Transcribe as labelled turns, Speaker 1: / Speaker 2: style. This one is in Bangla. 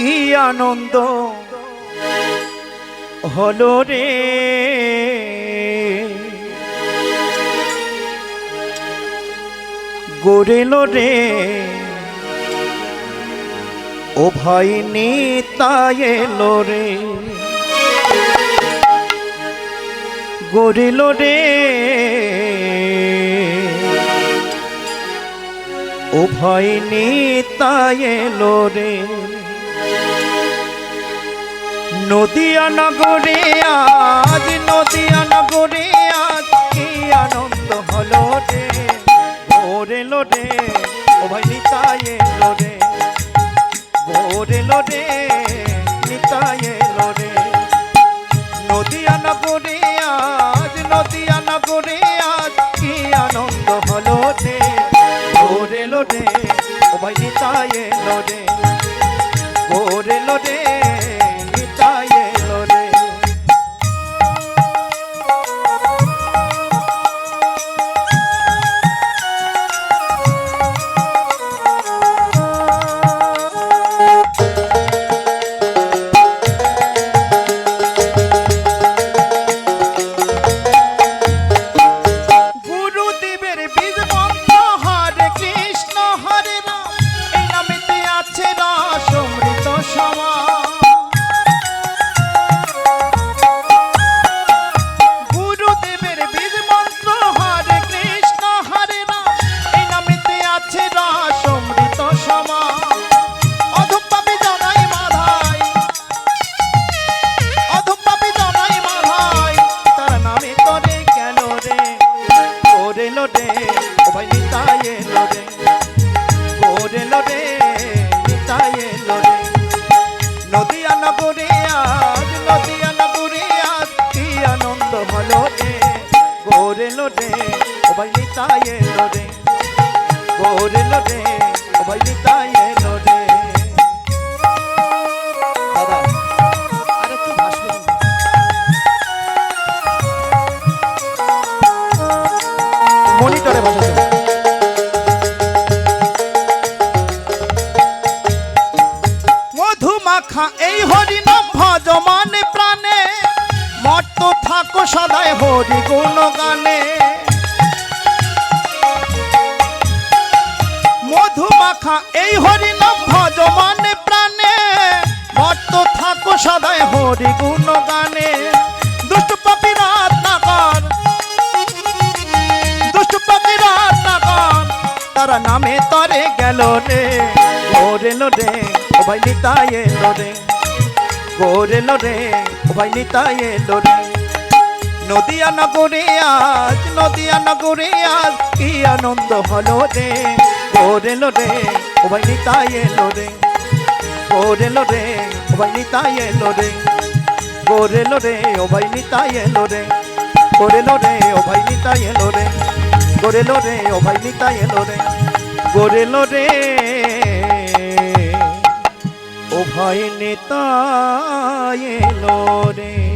Speaker 1: কি আনন্দ হলো রে? গড়েল রে। ও ভাই নেতা এলো রে। গড়িল রে। ও ভাই নেতা এলো রে। নদিয়া নগরে আজ, নদিয়া নগরে কি আনন্দ হলো রে? ভোর এলো রে, ও ভাই নিতাই এলো রে। ভোর এলো রে, নিতাই এলো রে। নদিয়া নগরে আজ, নদিয়া নগরে কি আনন্দ হলো রে? ভোর এলো রে ওরে লো রে, ও ভাই নিতাই এলো রে। ওরে লো রে, নিতাই এলো রে। নদিয়া নগরে আজ, নদিয়া নগরে আজ কি আনন্দ হলো রে। গোরে লো রে, ও ভাই নিতাই এলো রে। গোরে লো রে, ও ভাই নিতাই এলো মনিটরে ভাষা মধুমাখা, এই হরিনাম ভজ মানে প্রাণে। মত্ত থাকো সদায় হরি গুণ গানে মধুমাখা, এই হরিনাম ভজ গেল রে গোরেলো রে ও ভাই নিতাই এলো রে গোরেলো রে ও ভাই নিতাই এলো রে নদিয়া নগরে আজ, নদিয়া নগরে আজ কি আনন্দ হলো রে। গোরেলো রে ও ভাই নিতাই এলো রে গোরেলো রে ও ভাই নিতাই এলো রে গোরেলো রে ও ভাই নিতাই এলো রে গোরেলো রে ও নিতাই এলো রে গোরেলো রে ও নিতাই এলো রে গোরেলো রে ও ভাই নেতা এলো রে।